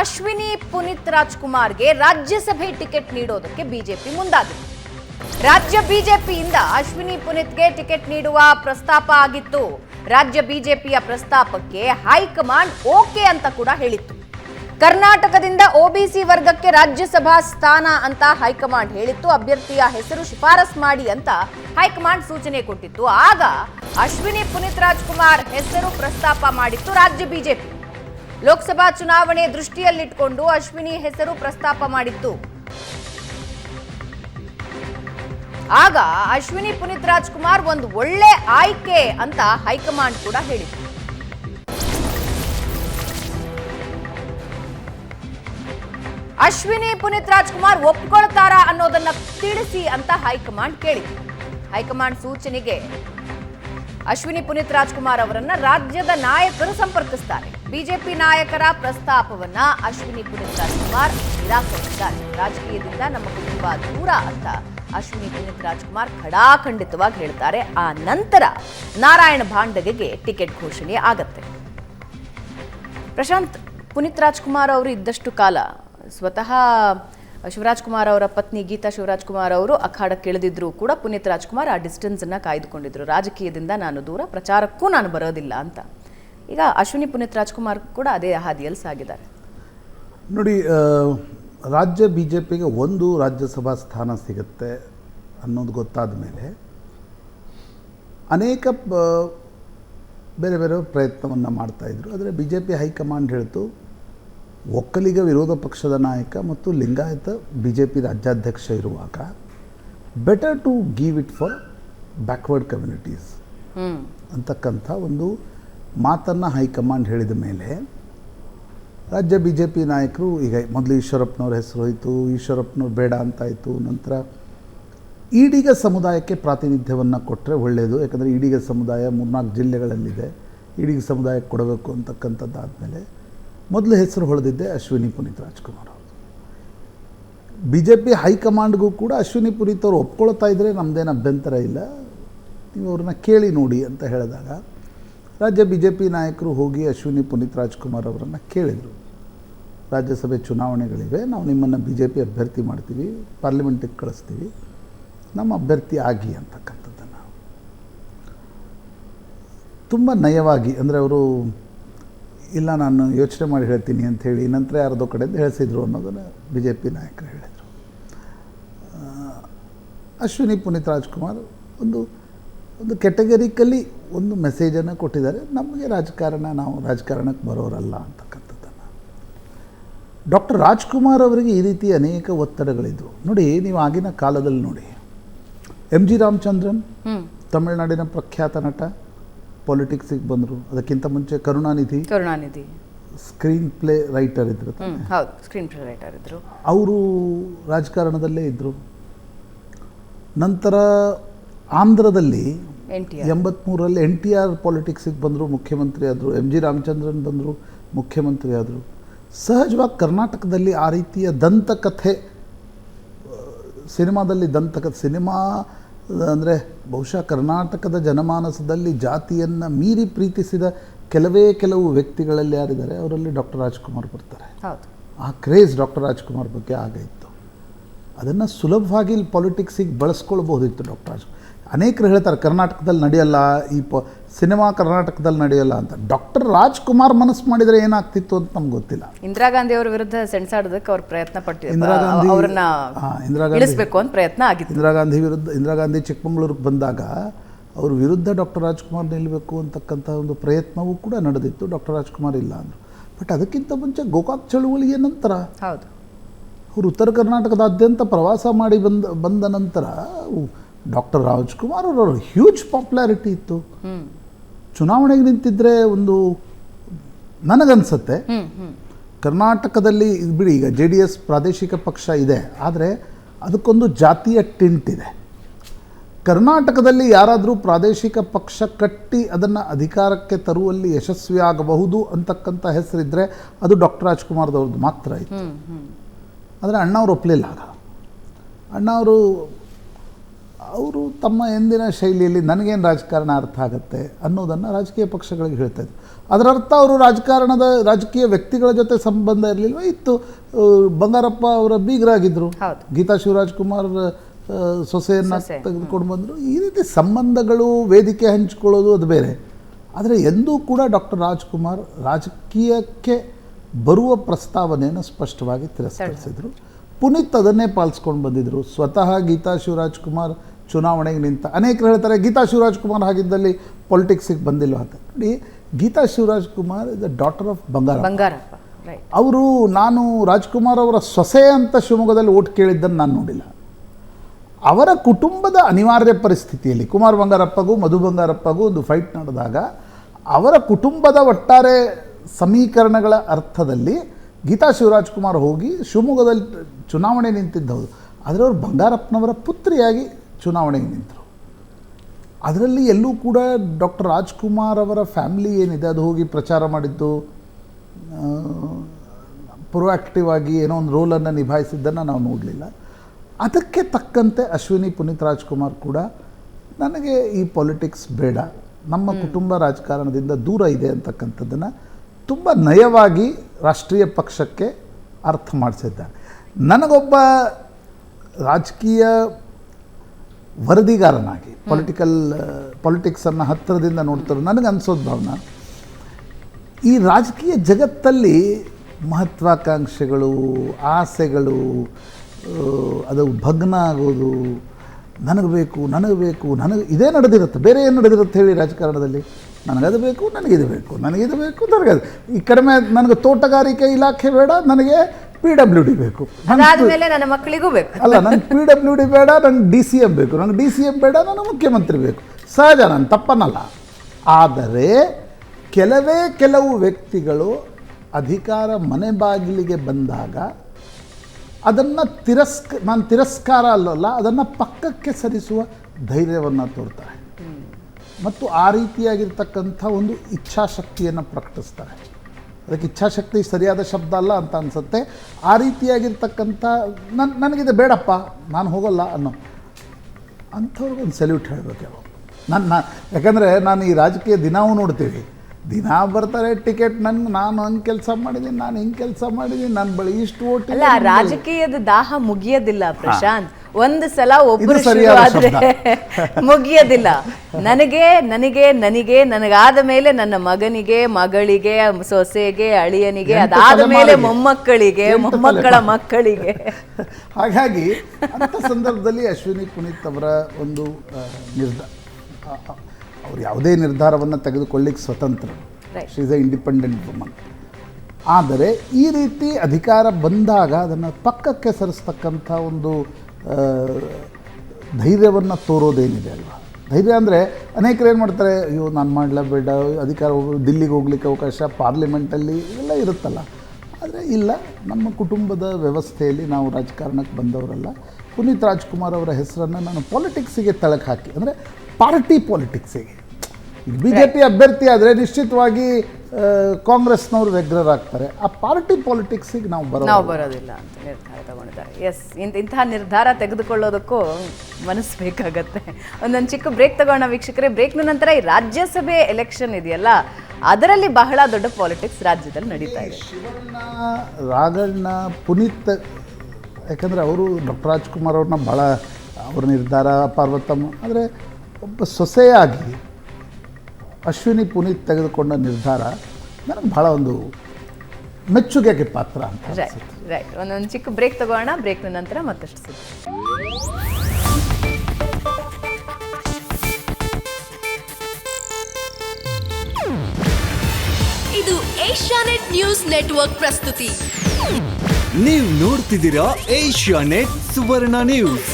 ಅಶ್ವಿನಿ ಪುನೀತ್ ರಾಜ್ಕುಮಾರ್ಗೆ ರಾಜ್ಯಸಭೆ ಟಿಕೆಟ್ ನೀಡೋದಕ್ಕೆ ಬಿಜೆಪಿ ಮುಂದಾಗಿದೆ. ರಾಜ್ಯ ಬಿಜೆಪಿಯಿಂದ ಅಶ್ವಿನಿ ಪುನೀತ್ಗೆ ಟಿಕೆಟ್ ನೀಡುವ ಪ್ರಸ್ತಾಪ ಆಗಿತ್ತು. ರಾಜ್ಯ ಬಿಜೆಪಿಯ ಪ್ರಸ್ತಾಪಕ್ಕೆ ಹೈಕಮಾಂಡ್ ಓಕೆ ಅಂತ ಕೂಡ ಹೇಳಿತ್ತು. ಕರ್ನಾಟಕದಿಂದ ಒಬಿಸಿ ವರ್ಗಕ್ಕೆ ರಾಜ್ಯಸಭಾ ಸ್ಥಾನ ಅಂತ ಹೈಕಮಾಂಡ್ ಹೇಳಿತ್ತು. ಅಭ್ಯರ್ಥಿಯ ಹೆಸರು ಶಿಫಾರಸ್ ಮಾಡಿ ಅಂತ ಹೈಕಮಾಂಡ್ ಸೂಚನೆ ಕೊಟ್ಟಿತ್ತು. ಆಗ ಅಶ್ವಿನಿ ಪುನೀತ್ ರಾಜ್ಕುಮಾರ್ ಹೆಸರು ಪ್ರಸ್ತಾಪ ಮಾಡಿತ್ತು ರಾಜ್ಯ ಬಿಜೆಪಿ. ಲೋಕಸಭಾ ಚುನಾವಣೆ ದೃಷ್ಟಿಯಲ್ಲಿಟ್ಕೊಂಡು ಅಶ್ವಿನಿ ಹೆಸರು ಪ್ರಸ್ತಾಪ ಮಾಡಿತ್ತು. ಆಗ ಅಶ್ವಿನಿ ಪುನೀತ್ ರಾಜ್ಕುಮಾರ್ ಒಂದು ಒಳ್ಳೆ ಆಯ್ಕೆ ಅಂತ ಹೈಕಮಾಂಡ್ ಕೂಡ ಹೇಳಿತ್ತು. ಅಶ್ವಿನಿ ಪುನೀತ್ ರಾಜ್ಕುಮಾರ್ ಒಪ್ಕೊಳ್ತಾರಾ ಅನ್ನೋದನ್ನ ತಿಳಿಸಿ ಅಂತ ಹೈಕಮಾಂಡ್ ಕೇಳಿತ್ತು. ಹೈಕಮಾಂಡ್ ಸೂಚನೆಗೆ ಅಶ್ವಿನಿ ಪುನೀತ್ ರಾಜ್ಕುಮಾರ್ ಅವರನ್ನ ರಾಜ್ಯದ ನಾಯಕರು ಸಂಪರ್ಕಿಸ್ತಾರೆ. ಬಿಜೆಪಿ ನಾಯಕರ ಪ್ರಸ್ತಾಪವನ್ನ ಅಶ್ವಿನಿ ಪುನೀತ್ ರಾಜ್ಕುಮಾರ್ ನಿರಾಕರಿಸಿದ್ದಾರೆ. ರಾಜಕೀಯದಿಂದ ನಮ್ಮ ಕುಟುಂಬ ದೂರ ಅಂತ ಅಶ್ವಿನಿ ಪುನೀತ್ ರಾಜ್ಕುಮಾರ್ ಖಡಾಖಂಡಿತವಾಗಿ ಹೇಳ್ತಾರೆ. ಆ ನಂತರ ನಾರಾಯಣ ಭಾಂಡಗೆಗೆ ಟಿಕೆಟ್ ಘೋಷಣೆ ಆಗತ್ತೆ. ಪ್ರಶಾಂತ್, ಪುನೀತ್ ರಾಜ್ಕುಮಾರ್ ಅವರು ಇದ್ದಷ್ಟು ಕಾಲ ಸ್ವತಃ ಶಿವರಾಜ್ ಕುಮಾರ್ ಅವರ ಪತ್ನಿ ಗೀತಾ ಶಿವರಾಜ್ಕುಮಾರ್ ಅವರು ಅಖಾಡಕ್ಕೆ ಇಳಿದಿದ್ರು ಕೂಡ ಪುನೀತ್ ರಾಜ್ಕುಮಾರ್ ಆ ಡಿಸ್ಟೆನ್ಸ್ ಅನ್ನ ಕಾಯ್ದುಕೊಂಡಿದ್ರು. ರಾಜಕೀಯದಿಂದ ನಾನು ದೂರ, ಪ್ರಚಾರಕ್ಕೂ ನಾನು ಬರೋದಿಲ್ಲ ಅಂತ. ಈಗ ಅಶ್ವಿನಿ ಪುನೀತ್ ರಾಜ್ಕುಮಾರ್ ಕೂಡ ಅದೇ ಹಾದಿಯಲ್ಲಿ ಸಾಗಿದ್ದಾರೆ. ನೋಡಿ ರಾಜ್ಯ ಬಿ ಜೆ ಪಿಗೆ ಒಂದು ರಾಜ್ಯಸಭಾ ಸ್ಥಾನ ಸಿಗುತ್ತೆ ಅನ್ನೋದು ಗೊತ್ತಾದ ಮೇಲೆ ಅನೇಕ ಬೇರೆ ಬೇರೆ ಪ್ರಯತ್ನವನ್ನು ಮಾಡ್ತಾಯಿದ್ರು ಆದರೆ ಬಿ ಜೆ ಪಿ ಹೈಕಮಾಂಡ್ ಹೇಳ್ತು ಒಕ್ಕಲಿಗ ವಿರೋಧ ಪಕ್ಷದ ನಾಯಕ ಮತ್ತು ಲಿಂಗಾಯತ ಬಿ ಜೆ ಪಿ ರಾಜ್ಯಾಧ್ಯಕ್ಷ ಇರುವಾಗ better to give it for backward communities ಅಂತಕ್ಕಂಥ ಒಂದು ಮಾತನ್ನು ಹೈಕಮಾಂಡ್ ಹೇಳಿದ ಮೇಲೆ ರಾಜ್ಯ ಬಿ ಜೆ ಪಿ ನಾಯಕರು ಈಗ ಮೊದಲು ಈಶ್ವರಪ್ಪನವ್ರ ಹೆಸರು ಹೋಯಿತು ಈಶ್ವರಪ್ಪನವ್ರು ಬೇಡ ಅಂತಾಯಿತು ನಂತರ ಈಡಿಗ ಸಮುದಾಯಕ್ಕೆ ಪ್ರಾತಿನಿಧ್ಯವನ್ನು ಕೊಟ್ಟರೆ ಒಳ್ಳೆಯದು ಯಾಕಂದರೆ ಈಡಿಗ ಸಮುದಾಯ ಮೂರ್ನಾಲ್ಕು ಜಿಲ್ಲೆಗಳಲ್ಲಿದೆ ಈಡಿಗ ಸಮುದಾಯಕ್ಕೆ ಕೊಡಬೇಕು ಅಂತಕ್ಕಂಥದ್ದಾದಮೇಲೆ ಮೊದಲು ಹೆಸರು ಹೊಳೆದಿದ್ದೆ ಅಶ್ವಿನಿ ಪುನೀತ್ ರಾಜ್ಕುಮಾರ್ ಅವರು. ಬಿ ಜೆ ಪಿ ಹೈಕಮಾಂಡ್ಗೂ ಕೂಡ ಅಶ್ವಿನಿ ಪುನೀತ್ ಅವರು ಒಪ್ಕೊಳ್ತಾ ಇದ್ದರೆ ನಮ್ಮದೇನು ಅಭ್ಯಂತರ ಇಲ್ಲ. ನೀವು ಅವ್ರನ್ನ ಕೇಳಿ ನೋಡಿ ಅಂತ ಹೇಳಿದಾಗ ರಾಜ್ಯ ಬಿ ಜೆ ಪಿ ನಾಯಕರು ಹೋಗಿ ಅಶ್ವಿನಿ ಪುನೀತ್ ರಾಜ್ಕುಮಾರ್ ಅವರನ್ನು ಕೇಳಿದರು. ರಾಜ್ಯಸಭೆ ಚುನಾವಣೆಗಳಿವೆ, ನಾವು ನಿಮ್ಮನ್ನು ಬಿ ಜೆ ಪಿ ಅಭ್ಯರ್ಥಿ ಮಾಡ್ತೀವಿ, ಪಾರ್ಲಿಮೆಂಟಿಗೆ ಕಳಿಸ್ತೀವಿ, ನಮ್ಮ ಅಭ್ಯರ್ಥಿ ಆಗಿ ಅಂತಕ್ಕಂಥದ್ದನ್ನು. ತುಂಬ ನಯವಾಗಿ, ಅಂದರೆ ಅವರು ಇಲ್ಲ ನಾನು ಯೋಚನೆ ಮಾಡಿ ಹೇಳ್ತೀನಿ ಅಂಥೇಳಿ ನಂತರ ಯಾರದೋ ಕಡೆಯಿಂದ ಹೇಳಿಸಿದ್ರು ಅನ್ನೋದನ್ನು ಬಿ ಜೆ ಪಿ ನಾಯಕರು ಹೇಳಿದರು. ಅಶ್ವಿನಿ ಪುನೀತ್ ರಾಜ್ಕುಮಾರ್ ಒಂದು ಒಂದು ಕೆಟಗರಿಕಲಿ ಒಂದು ಮೆಸೇಜನ್ನು ಕೊಟ್ಟಿದ್ದಾರೆ. ನಮಗೆ ರಾಜಕಾರಣ ನಾವು ರಾಜಕಾರಣಕ್ಕೆ ಬರೋರಲ್ಲ ಅಂತಕ್ಕಂಥದ್ದನ್ನು. ಡಾಕ್ಟರ್ ರಾಜ್ಕುಮಾರ್ ಅವರಿಗೆ ಈ ರೀತಿ ಅನೇಕ ಒತ್ತಡಗಳಿದ್ವು. ನೋಡಿ ನೀವು ಆಗಿನ ಕಾಲದಲ್ಲಿ ನೋಡಿ ಎಂ ಜಿ ರಾಮಚಂದ್ರನ್ ತಮಿಳುನಾಡಿನ ಪ್ರಖ್ಯಾತ ನಟ ಪಾಲಿಟಿಕ್ಸಿಗೆ ಬಂದರು. ಅದಕ್ಕಿಂತ ಮುಂಚೆ Karunanidhi Karunanidhi. Screen play writer ಇದ್ರು ಹೌದು ಸ್ಕ್ರೀನ್ ಪ್ಲೇ ರೈಟರ್ ಇದ್ರು. ಅವರು ರಾಜಕಾರಣದಲ್ಲೇ ಇದ್ದರು ನಂತರ ಆಂಧ್ರದಲ್ಲಿ ಎಂಬತ್ತ್ಮೂರರಲ್ಲಿ ಎನ್ ಟಿ ಆರ್ ಪಾಲಿಟಿಕ್ಸಿಗೆ ಬಂದರು ಮುಖ್ಯಮಂತ್ರಿ ಆದರು ಎಂ ಜಿ ರಾಮಚಂದ್ರನ್ ಬಂದರು ಮುಖ್ಯಮಂತ್ರಿ ಆದರು. ಸಹಜವಾಗಿ ಕರ್ನಾಟಕದಲ್ಲಿ ಆ ರೀತಿಯ ದಂತಕಥೆ ಸಿನಿಮಾದಲ್ಲಿ ದಂತಕಥೆ ಸಿನಿಮಾ ಅಂದರೆ ಬಹುಶಃ ಕರ್ನಾಟಕದ ಜನಮಾನಸದಲ್ಲಿ ಜಾತಿಯನ್ನು ಮೀರಿ ಪ್ರೀತಿಸಿದ ಕೆಲವೇ ಕೆಲವು ವ್ಯಕ್ತಿಗಳಲ್ಲಿ ಯಾರಿದ್ದಾರೆ ಅವರಲ್ಲಿ ಡಾಕ್ಟರ್ ರಾಜ್ಕುಮಾರ್ ಬರ್ತಾರೆ. ಆ ಕ್ರೇಜ್ ಡಾಕ್ಟರ್ ರಾಜ್ಕುಮಾರ್ ಬಗ್ಗೆ ಆಗ ಇತ್ತು. ಅದನ್ನು ಸುಲಭವಾಗಿ ಇಲ್ಲಿ ಪಾಲಿಟಿಕ್ಸಿಗೆ ಬಳಸ್ಕೊಳ್ಬೋದಿತ್ತು ಡಾಕ್ಟರ್ ರಾಜ್ ಅನೇಕರು ಹೇಳ್ತಾರೆ ಕರ್ನಾಟಕದಲ್ಲಿ ನಡೆಯಲ್ಲ ಈ ಪ ಸಿನಿಮಾ ಕರ್ನಾಟಕದಲ್ಲಿ ನಡೆಯಲ್ಲ ಅಂತ. ಡಾಕ್ಟರ್ ರಾಜ್ಕುಮಾರ್ ಮನಸ್ಸು ಮಾಡಿದರೆ ಏನಾಗ್ತಿತ್ತು ಅಂತ ನಮ್ಗೆ ಗೊತ್ತಿಲ್ಲ. ಇಂದಿರಾ ಗಾಂಧಿ ಅವರ ವಿರುದ್ಧ ಸೆಣಸಾಡೋದಕ್ಕೆ ಅವ್ರು ಪ್ರಯತ್ನ ಇಂದಿರಾ ಪಟ್ಟಿದ್ರು ಗಾಂಧಿ- ಅವ್ರನ್ನ ಇಂದಿರಾ ಗಾಂಧಿ- ಅಂತ ಪ್ರಯತ್ನ ಆಗಿತ್ತು. ಇಂದಿರಾ ಗಾಂಧಿ ವಿರುದ್ಧ ಇಂದಿರಾ ಗಾಂಧಿ ಚಿಕ್ಕಮಗಳೂರಿಗೆ ಬಂದಾಗ ಅವ್ರ ವಿರುದ್ಧ ಡಾಕ್ಟರ್ ರಾಜ್ಕುಮಾರ್ ನಿಲ್ಲಬೇಕು ಅಂತಕ್ಕಂಥ ಒಂದು ಪ್ರಯತ್ನವೂ ಕೂಡ ನಡೆದಿತ್ತು. ಡಾಕ್ಟರ್ ರಾಜ್ಕುಮಾರ್ ಇಲ್ಲ ಅಂದರು. ಬಟ್ ಅದಕ್ಕಿಂತ ಮುಂಚೆ ಗೋಕಾಕ್ ಚಳುವಳಿಯ ನಂತರ ಹೌದು. ಅವರು ಉತ್ತರ ಕರ್ನಾಟಕದಾದ್ಯಂತ ಪ್ರವಾಸ ಮಾಡಿ ಬಂದ ಬಂದ ನಂತರ ಡಾಕ್ಟರ್ ರಾಜ್ಕುಮಾರ್ ಅವರ ಹ್ಯೂಜ್ ಪಾಪ್ಯುಲಾರಿಟಿ ಇತ್ತು. ಚುನಾವಣೆಗೆ ನಿಂತಿದ್ರೆ ಒಂದು ನನಗನ್ಸುತ್ತೆ. ಕರ್ನಾಟಕದಲ್ಲಿ ಇದು ಬಿಡಿ ಈಗ ಜೆ ಡಿ ಎಸ್ ಪ್ರಾದೇಶಿಕ ಪಕ್ಷ ಇದೆ ಆದರೆ ಅದಕ್ಕೊಂದು ಜಾತಿಯ ಟಿಂಟ್ ಇದೆ. ಕರ್ನಾಟಕದಲ್ಲಿ ಯಾರಾದರೂ ಪ್ರಾದೇಶಿಕ ಪಕ್ಷ ಕಟ್ಟಿ ಅದನ್ನು ಅಧಿಕಾರಕ್ಕೆ ತರುವಲ್ಲಿ ಯಶಸ್ವಿಯಾಗಬಹುದು ಅಂತಕ್ಕಂಥ ಹೆಸರಿದ್ದರೆ ಅದು ಡಾಕ್ಟರ್ ರಾಜ್ಕುಮಾರ್ದವ್ರದ್ದು ಮಾತ್ರ ಇತ್ತು. ಆದರೆ ಅಣ್ಣವ್ರು ಒಪ್ಪಲಿಲ್ಲ ಆಗ. ಅಣ್ಣವರು ಅವರು ತಮ್ಮ ಎಂದಿನ ಶೈಲಿಯಲ್ಲಿ ನನಗೇನು ರಾಜಕಾರಣ ಅರ್ಥ ಆಗುತ್ತೆ ಅನ್ನೋದನ್ನು ರಾಜಕೀಯ ಪಕ್ಷಗಳಿಗೆ ಹೇಳ್ತಾ ಇದ್ರು ಅದರ ಅರ್ಥ ಅವರು ರಾಜಕಾರಣದ ರಾಜಕೀಯ ವ್ಯಕ್ತಿಗಳ ಜೊತೆ ಸಂಬಂಧ ಇರಲಿಲ್ವ? ಇತ್ತು. ಬಂಗಾರಪ್ಪ ಅವರ ಬೀಗರಾಗಿದ್ದರು. ಗೀತಾ ಶಿವರಾಜ್ ಕುಮಾರ್ ಸೊಸೆಯನ್ನು ಸೊಸೆ, ತೆಗೆದುಕೊಂಡು ಬಂದರು. ಈ ರೀತಿ ಸಂಬಂಧಗಳು ವೇದಿಕೆ ಹಂಚಿಕೊಳ್ಳೋದು ಅದು ಬೇರೆ. ಆದರೆ ಎಂದೂ ಕೂಡ ಡಾಕ್ಟರ್ ರಾಜ್ಕುಮಾರ್ ರಾಜಕೀಯಕ್ಕೆ ಬರುವ ಪ್ರಸ್ತಾವನೆಯನ್ನು ಸ್ಪಷ್ಟವಾಗಿ ತಿರಸ್ಕರಿಸಿದರು. ಪುನೀತ್ ಅದನ್ನೇ ಪಾಲಿಸ್ಕೊಂಡು ಬಂದಿದ್ದರು ಸ್ವತಃ ಗೀತಾ ಶಿವರಾಜ್ ಕುಮಾರ್ ಚುನಾವಣೆಗೆ ನಿಂತ ಅನೇಕರು ಹೇಳ್ತಾರೆ ಗೀತಾ ಶಿವರಾಜ್ ಕುಮಾರ್ ಹಾಗಿದ್ದಲ್ಲಿ ಪೊಲಿಟಿಕ್ಸಿಗೆ ಬಂದಿಲ್ಲ ಅಂತ. ನೋಡಿ Geetha Shivarajkumar is the daughter of Bangara Bangarappa right ಅವರು ನಾನು ರಾಜ್ಕುಮಾರ್ ಅವರ ಸೊಸೆ ಅಂತ ಶಿವಮೊಗ್ಗದಲ್ಲಿ ಓಟ್ ಕೇಳಿದ್ದನ್ನು ನಾನು ನೋಡಿಲ್ಲ. ಅವರ ಕುಟುಂಬದ ಅನಿವಾರ್ಯ ಪರಿಸ್ಥಿತಿಯಲ್ಲಿ ಕುಮಾರ್ ಬಂಗಾರಪ್ಪಗೂ ಮಧು ಬಂಗಾರಪ್ಪಗೂ ಒಂದು ಫೈಟ್ ನಡೆದಾಗ ಅವರ ಕುಟುಂಬದ ಒಟ್ಟಾರೆ ಸಮೀಕರಣಗಳ ಅರ್ಥದಲ್ಲಿ ಗೀತಾ ಶಿವರಾಜ್ ಕುಮಾರ್ ಹೋಗಿ ಶಿವಮೊಗ್ಗದಲ್ಲಿ ಚುನಾವಣೆ ನಿಂತಿದ್ದವರು ಹೌದು ಆದರೆ ಅವರು ಬಂಗಾರಪ್ಪನವರ ಪುತ್ರಿಯಾಗಿ ಚುನಾವಣೆಗೆ ನಿಂತರು. ಅದರಲ್ಲಿ ಎಲ್ಲೂ ಕೂಡ ಡಾಕ್ಟರ್ ರಾಜ್ಕುಮಾರ್ ಅವರ ಫ್ಯಾಮಿಲಿ ಏನಿದೆ ಅದು ಹೋಗಿ ಪ್ರಚಾರ ಮಾಡಿದ್ದು ಪ್ರೊಆಕ್ಟಿವ್ ಆಗಿ ಏನೋ ಒಂದು ರೋಲನ್ನು ನಿಭಾಯಿಸಿದ್ದನ್ನು ನಾವು ನೋಡಲಿಲ್ಲ. ಅದಕ್ಕೆ ತಕ್ಕಂತೆ ಅಶ್ವಿನಿ ಪುನೀತ್ ರಾಜ್ಕುಮಾರ್ ಕೂಡ ನನಗೆ ಈ ಪಾಲಿಟಿಕ್ಸ್ ಬೇಡ. ನಮ್ಮ ಕುಟುಂಬ ರಾಜಕಾರಣದಿಂದ ದೂರ ಇದೆ ಅಂತಕ್ಕಂಥದ್ದನ್ನು ತುಂಬ ನಯವಾಗಿ ರಾಷ್ಟ್ರೀಯ ಪಕ್ಷಕ್ಕೆ ಅರ್ಥ ಮಾಡಿಸಿದ್ದಾರೆ. ನನಗೊಬ್ಬ ರಾಜಕೀಯ ವರದಿಗಾರನಾಗಿ ಪೊಲಿಟಿಕಲ್ ಪೊಲಿಟಿಕ್ಸನ್ನು ಹತ್ತಿರದಿಂದ ನೋಡ್ತಾರೆ ನನಗೆ ಅನಿಸೋದು ಭಾವನ ಈ ರಾಜಕೀಯ ಜಗತ್ತಲ್ಲಿ ಮಹತ್ವಾಕಾಂಕ್ಷೆಗಳು ಆಸೆಗಳು ಅದು ಭಗ್ನ ಆಗೋದು ನನಗೆ ಬೇಕು ನನಗೆ ಬೇಕು ನನಗೆ ಇದೇ ನಡೆದಿರುತ್ತೆ ಬೇರೆ ಏನು ನಡೆದಿರುತ್ತೆ ಹೇಳಿ ರಾಜಕಾರಣದಲ್ಲಿ? ನನಗದು ಬೇಕು ನನಗಿದು ಬೇಕು ನನಗಿದು ಬೇಕು ನನಗದು. ಈ ಕಡಿಮೆ ನನಗೆ ತೋಟಗಾರಿಕೆ ಇಲಾಖೆ ಬೇಡ ನನಗೆ ಪಿ ಡಬ್ಲ್ಯೂ ಡಿ ಬೇಕು. ಅದಾದಮೇಲೆ ನನ್ನ ಮಕ್ಕಳಿಗೂ ಬೇಕು. ಅಲ್ಲ ನನಗೆ ಪಿ ಡಬ್ಲ್ಯೂ ಡಿ ಬೇಡ ನನಗೆ ಡಿ ಸಿ ಎಂ ಬೇಕು. ನನಗೆ ಡಿ ಸಿ ಎಂ ಬೇಡ ನಾನು ಮುಖ್ಯಮಂತ್ರಿ ಬೇಕು. ಸಹಜ ನಾನು ತಪ್ಪನಲ್ಲ. ಆದರೆ ಕೆಲವೇ ಕೆಲವು ವ್ಯಕ್ತಿಗಳು ಅಧಿಕಾರ ಮನೆ ಬಾಗಿಲಿಗೆ ಬಂದಾಗ ಅದನ್ನು ತಿರಸ್ಕ ನಾನು ತಿರಸ್ಕಾರ ಅಲ್ಲಲ್ಲ ಅದನ್ನು ಪಕ್ಕಕ್ಕೆ ಸರಿಸುವ ಧೈರ್ಯವನ್ನು ತೋರ್ತಾರೆ. ಮತ್ತು ಆ ರೀತಿಯಾಗಿರ್ತಕ್ಕಂಥ ಒಂದು ಇಚ್ಛಾಶಕ್ತಿಯನ್ನು ಪ್ರಕಟಿಸ್ತಾರೆ. ಅದಕ್ಕೆ ಇಚ್ಛಾಶಕ್ತಿ ಸರಿಯಾದ ಶಬ್ದ ಅಲ್ಲ ಅಂತ ಅನಿಸುತ್ತೆ. ಆ ರೀತಿಯಾಗಿರ್ತಕ್ಕಂಥ ನನ್ನ ನನಗಿದೆ ಬೇಡಪ್ಪ ನಾನು ಹೋಗಲ್ಲ ಅನ್ನೋ ಅಂಥವ್ರಿಗೊಂದು ಸೆಲ್ಯೂಟ್ ಹೇಳಬೇಕು ಯಾವಾಗ. ನನ್ನ ಯಾಕಂದರೆ ನಾನು ಈ ರಾಜಕೀಯ ದಿನವೂ ನೋಡ್ತೀವಿ. ದಿನ ಬರ್ತಾರೆ ಟಿಕೆಟ್ ನನ್ಗೆ ನಾನು ಹಂಗೆ ಕೆಲಸ ಮಾಡಿದ್ದೀನಿ ನಾನು ಹಿಂಗೆ ಕೆಲಸ ಮಾಡಿದ್ದೀನಿ ನನ್ನ ಬಳಿ ಇಷ್ಟು ಓಟ್ ರಾಜಕೀಯದ ದಾಹ ಮುಗಿಯೋದಿಲ್ಲ ಪ್ರಶಾಂತ್. ಒಂದು ಸಲ ಸರಿಯಾದ ಆದ್ರೆ ಮುಗಿಯೋದಿಲ್ಲ. ನನಗೆ ನನಗೆ ನನಗೆ ನನಗಾದ ಮೇಲೆ ನನ್ನ ಮಗನಿಗೆ ಮಗಳಿಗೆ ಸೊಸೆಗೆ ಅಳಿಯನಿಗೆ ಅದಾದ ಮೇಲೆ ಮೊಮ್ಮಕ್ಕಳಿಗೆ ಮೊಮ್ಮಕ್ಕಳ ಮಕ್ಕಳಿಗೆ. ಹಾಗಾಗಿ ಅಂಥ ಸಂದರ್ಭದಲ್ಲಿ ಅಶ್ವಿನಿ ಪುನೀತ್ ಅವರ ಒಂದು ನಿರ್ಧಾರ ಅವ್ರು ಯಾವುದೇ ನಿರ್ಧಾರವನ್ನು ತೆಗೆದುಕೊಳ್ಳಿಕ್ಕೆ ಸ್ವತಂತ್ರ. Right. She is a independent woman ಆದರೆ ಈ ರೀತಿ ಅಧಿಕಾರ ಬಂದಾಗ ಅದನ್ನು ಪಕ್ಕಕ್ಕೆ ಸರಿಸ್ತಕ್ಕಂಥ ಒಂದು ಧೈರ್ಯವನ್ನು ತೋರೋದೇನಿದೆ ಅಲ್ವಾ? ಧೈರ್ಯ ಅಂದರೆ ಅನೇಕರು ಏನು ಮಾಡ್ತಾರೆ, ಅಯ್ಯೋ, ನಾನು ಮಾಡಲೇಬೇಡ ಅಧಿಕಾರ ದಿಲ್ಲಿಗೆ ಹೋಗ್ಲಿಕ್ಕೆ ಅವಕಾಶ, ಪಾರ್ಲಿಮೆಂಟಲ್ಲಿ ಎಲ್ಲ ಇರುತ್ತಲ್ಲ. ಆದರೆ ಇಲ್ಲ, ನಮ್ಮ ಕುಟುಂಬದ ವ್ಯವಸ್ಥೆಯಲ್ಲಿ ನಾವು ರಾಜಕಾರಣಕ್ಕೆ ಬಂದವರಲ್ಲ. ಪುನೀತ್ ರಾಜ್ಕುಮಾರ್ ಅವರ ಹೆಸರನ್ನು ನಾನು ಪಾಲಿಟಿಕ್ಸಿಗೆ ತಳಕ್ಕೆ ಹಾಕಿ, ಅಂದರೆ ಪಾರ್ಟಿ ಪಾಲಿಟಿಕ್ಸಿಗೆ ಬಿ ಜೆ ಪಿ ಅಭ್ಯರ್ಥಿ ಆದರೆ ನಿಶ್ಚಿತವಾಗಿ ಕಾಂಗ್ರೆಸ್ನವರು ವ್ಯಗ್ರರಾಗ್ತಾರೆ. ಆ ಪಾರ್ಟಿ ಪಾಲಿಟಿಕ್ಸಿಗೆ ನಾವು ಬರೋ ನಾವು ಬರೋದಿಲ್ಲ ಅಂತ ನಿರ್ಧಾರ ತಗೊಂಡಿದ್ದಾರೆ. ಎಸ್ ಇಂತಹ ನಿರ್ಧಾರ ತೆಗೆದುಕೊಳ್ಳೋದಕ್ಕೂ ಮನಸ್ಸು ಬೇಕಾಗತ್ತೆ. ಒಂದೊಂದು ಚಿಕ್ಕ ಬ್ರೇಕ್ ತಗೋಣ ವೀಕ್ಷಕರೇ. ಬ್ರೇಕ್ನ ನಂತರ ಈ ರಾಜ್ಯಸಭೆ ಎಲೆಕ್ಷನ್ ಇದೆಯಲ್ಲ ಅದರಲ್ಲಿ ಬಹಳ ದೊಡ್ಡ ಪಾಲಿಟಿಕ್ಸ್ ರಾಜ್ಯದಲ್ಲಿ ನಡೀತಾ ಇದೆ. ರಾಘಣ್ಣ ಪುನೀತ್ ಯಾಕಂದರೆ ಅವರು ಡಾಕ್ಟರ್ ರಾಜ್ಕುಮಾರ್ ಅವ್ರನ್ನ ಭಾಳ ಅವ್ರ ನಿರ್ಧಾರ ಪಾರ್ವತಮ್ಮ ಆದರೆ ಒಬ್ಬ ಸೊಸೆಯಾಗಿ ಅಶ್ವಿನಿ ಪುನೀತ್ ತೆಗೆದುಕೊಂಡ ನಿರ್ಧಾರ ನನಗೆ ಬಹಳ ಒಂದು ಮೆಚ್ಚುಗೆಗೆ ಪಾತ್ರ ಅಂತ ರೈಟ್ ಅನ್ಸುತ್ತೆ. ರೈಟ್ ಒಂದೊಂದು ಚಿಕ್ಕ ಬ್ರೇಕ್ ತಗೋಣ ಬ್ರೇಕ್ನ ನಂತರ ಮತ್ತಷ್ಟು ಸುದ್ದಿ ಇದು ಏಷ್ಯಾನೆಟ್ ನ್ಯೂಸ್ ನೆಟ್ವರ್ಕ್ ಪ್ರಸ್ತುತಿ. ನೀವು ನೋಡ್ತಿದ್ದೀರಾ ಏಷ್ಯಾನೆಟ್ ಸುವರ್ಣ ನ್ಯೂಸ್.